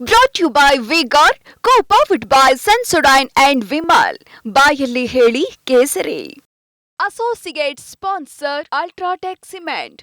Brought you by vigour co powered by Sensodyne and Vimal ಬಾಯಲ್ಲಿ ಹೇಳಿ Kesari associate sponsor UltraTech cement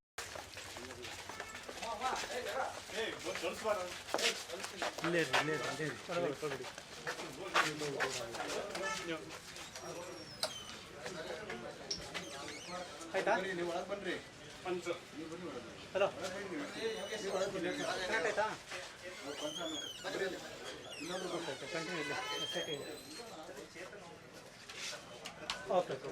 ಇಲ್ಲೇ ಇಲ್ಲೇ ಇಲ್ಲೇ ಆಯ್ತಾ? ನೀವು ಒಳಗೆ ಬನ್ನಿರಿ ಪಂಚು ಹಲೋ ಕರೆಕ್ಟ್ ಆಯ್ತಾ ಕಂಟಿನ್ಯೂ ಓಕೆ ಓಕೆ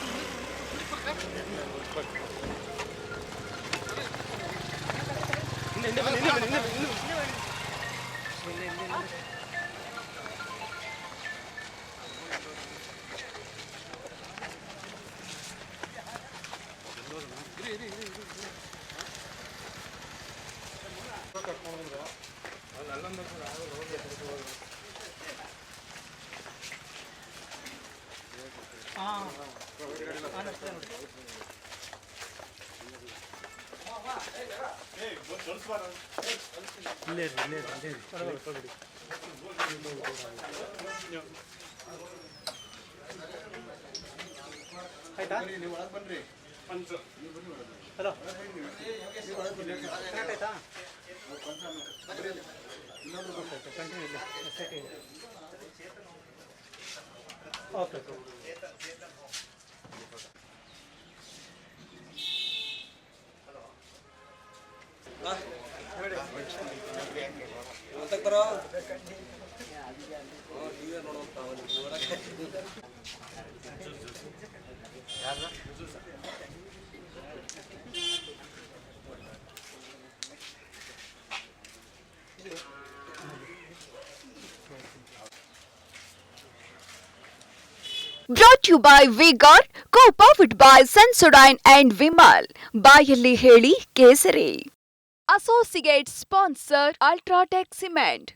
ஆ. ಹಾಯ್ತಾ ನೀ ಯಾವಾಗ ಬಂದ್ರಿ ಪಂಚ हेलो ಎಲ್ಲಿ ಯಾವಾಗ ಅಂತ ಪಂಚ ಇನ್ನೊಂದು okay brought you by Vigor. Co powered by Sensodyne and Vimal. ಬಾಯಲ್ಲಿ ಹೇಳಿ Kesari. Associate sponsor UltraTech cement.